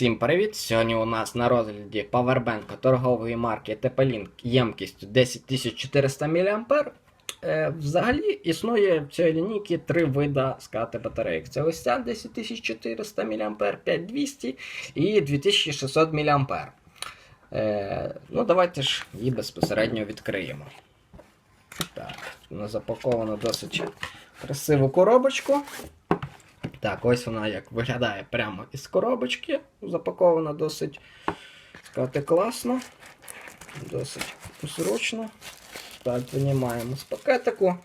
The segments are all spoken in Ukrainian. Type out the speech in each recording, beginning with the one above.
Всім привіт! Сьогодні у нас на розгляді павербенка торгової марки TP-Link ємкістю 10400 мА. Е, взагалі існує в цій лінійці три вида скати батарейок. Це ось ця 10400 мА, 5200 і 2600 мА. Е, ну, давайте ж її безпосередньо відкриємо. Так, вона запакована досить красиву коробочку. Так, ось вона як виглядає прямо із коробочки. Запакована досить сказати, класно. Досить зручно. Так, винімаємо з пакетику.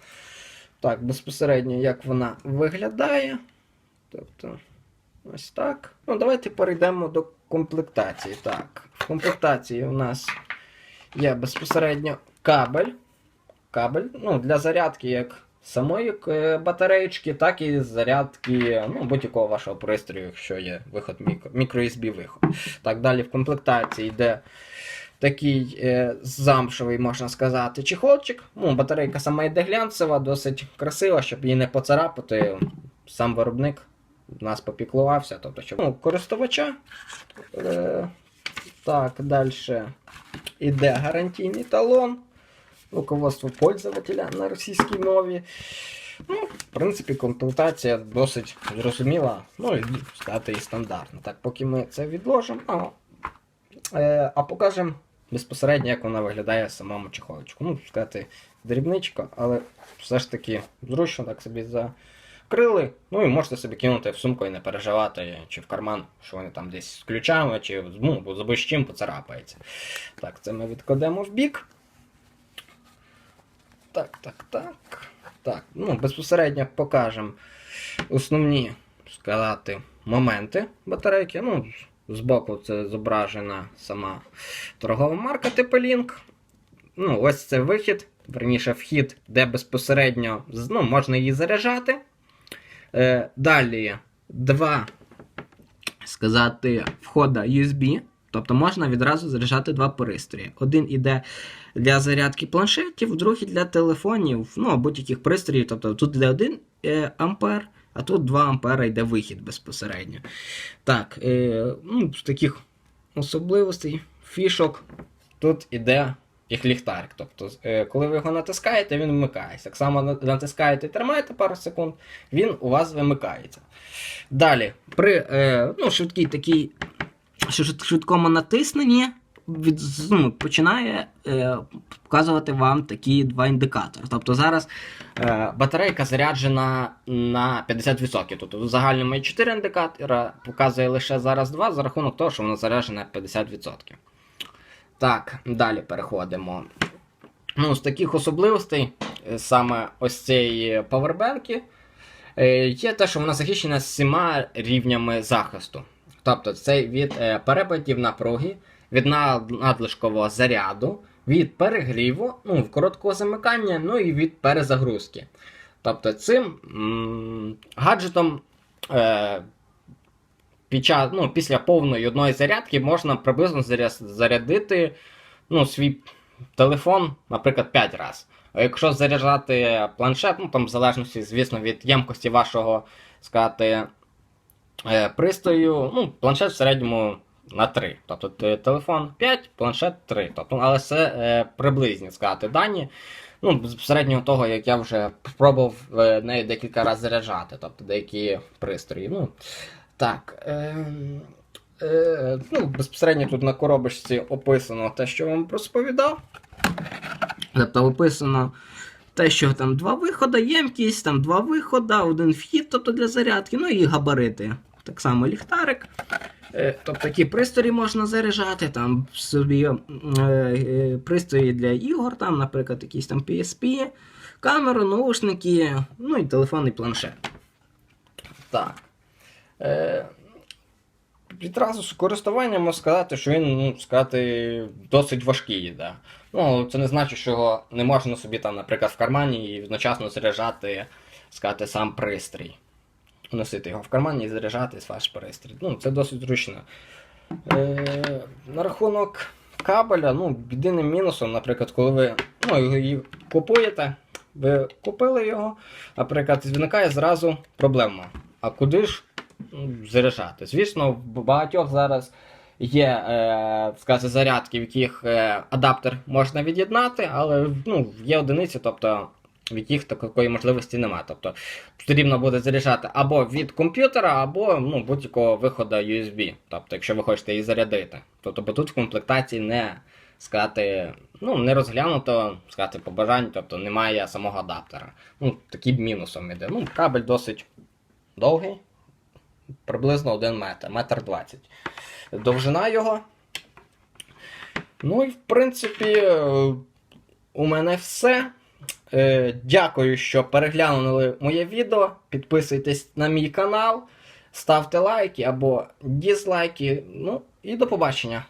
Так, безпосередньо як вона виглядає. Тобто, ось так. Ну, давайте перейдемо до комплектації. Так, в комплектації у нас є безпосередньо кабель. Кабель ну, для зарядки як самої е, батареєчки, так і зарядки ну, будь-якого вашого пристрою, якщо є виход мікро, мікро-USB виход. Так, далі в комплектації йде такий е, замшевий, можна сказати, чехолчик. Ну, батарейка сама йде глянцева, досить красива, щоб її не поцарапати. Сам виробник нас попіклувався. Тобто, щоб ну, користувача. Е, так, далі йде гарантійний талон руководство пользователя на російській мові. Ну, в принципі, комплектація досить зрозуміла, ну і сказати і стандартна. Так, поки ми це відложимо, а, е, а покажемо безпосередньо, як вона виглядає в самому чехолочку. Ну, сказати, дрібничка, але все ж таки зручно так собі закрили. Ну і можете собі кинути в сумку і не переживати, чи в карман, що вони там десь з ключами, чи ну, з чим поцарапається. Так, це ми відкладемо в бік. Так, так, так. Так, ну, безпосередньо покажемо основні сказати, моменти батарейки. Ну, Збоку це зображена сама торгова марка TP-Link. Ну, ось це вихід, верніше вхід, де безпосередньо ну, можна її заряджати. Е, Далі два сказати, входа USB. Тобто можна відразу заряджати два пристрої. Один іде для зарядки планшетів, другий для телефонів, ну, будь-яких пристроїв. Тобто тут йде 1 е, ампер, а тут 2 ампера йде вихід безпосередньо. Так, е, ну, з таких особливостей, фішок, тут іде як ліхтарик. Тобто, е, коли ви його натискаєте, він вмикається. Так само натискаєте і тримаєте пару секунд, він у вас вимикається. Далі, при ну, швидкій такій швидкому натисненні від, ну, починає е, показувати вам такі два індикатори. Тобто зараз е, батарейка заряджена на 50%. Тобто в загальному є 4 індикатора, показує лише зараз 2 за рахунок того, що вона заряджена на 50%. Так, далі переходимо. Ну, З таких особливостей, е, саме ось цієї павербенки, е, є те, що вона захищена всіма рівнями захисту. Тобто це від е, перепадів напруги, від надлишкового заряду, від перегріву, ну, короткого замикання, ну і від перезагрузки. Тобто цим гаджетом е, під час, ну, після повної одної зарядки можна приблизно зарядити ну, свій телефон, наприклад, 5 разів. А якщо заряджати планшет, ну там в залежності, звісно, від ємкості вашого сказати, е, пристрою, ну, планшет в середньому на 3. Тобто телефон 5, планшет 3. Тобто, Але це е, приблизні сказати дані. Ну, Безпосередньо того, як я вже спробував е, нею декілька разів заряджати, тобто деякі пристрої. Ну, так, е, е, ну, Безпосередньо тут на коробочці описано те, що вам розповідав. Тобто описано те, що там два виходи, ємкість, там два виходи, один вхід тобто для зарядки, ну і габарити. Так само ліхтарик. Е, тобто такі пристрої можна заряджати, там собі е, е, пристрої для ігор, там, наприклад, якісь там PSP, камеру, наушники, ну і телефонний планшет. Так. Відразу з користуванням можна сказати, що він ну, сказати, досить важкий. Да. Ну, Це не значить, що його не можна собі, там, наприклад, в кармані і одночасно заряджати сказати, сам пристрій. Носити його в кармані і заряджати ваш пристрій. Ну, Це досить зручно. Е, На рахунок кабеля, ну, єдиним мінусом, наприклад, коли ви ну, її купуєте, ви купили його, наприклад, виникає зразу проблема. А куди ж заряджати. Звісно, в багатьох зараз є е, сказати, зарядки, в яких е, адаптер можна від'єднати, але ну, є одиниці, тобто в яких такої можливості немає. Тобто потрібно буде заряджати або від комп'ютера, або ну, будь-якого виходу USB. Тобто, якщо ви хочете її зарядити. Тобто, бо тут в комплектації не сказати, ну, не розглянуто, сказати, по бажанню, тобто немає самого адаптера. Ну, таким мінусом іде. Ну, кабель досить довгий, приблизно 1 метр, метр 20. Довжина його. Ну і в принципі, е, у мене все. Е, Дякую, що переглянули моє відео. Підписуйтесь на мій канал, ставте лайки або дізлайки. Ну і до побачення.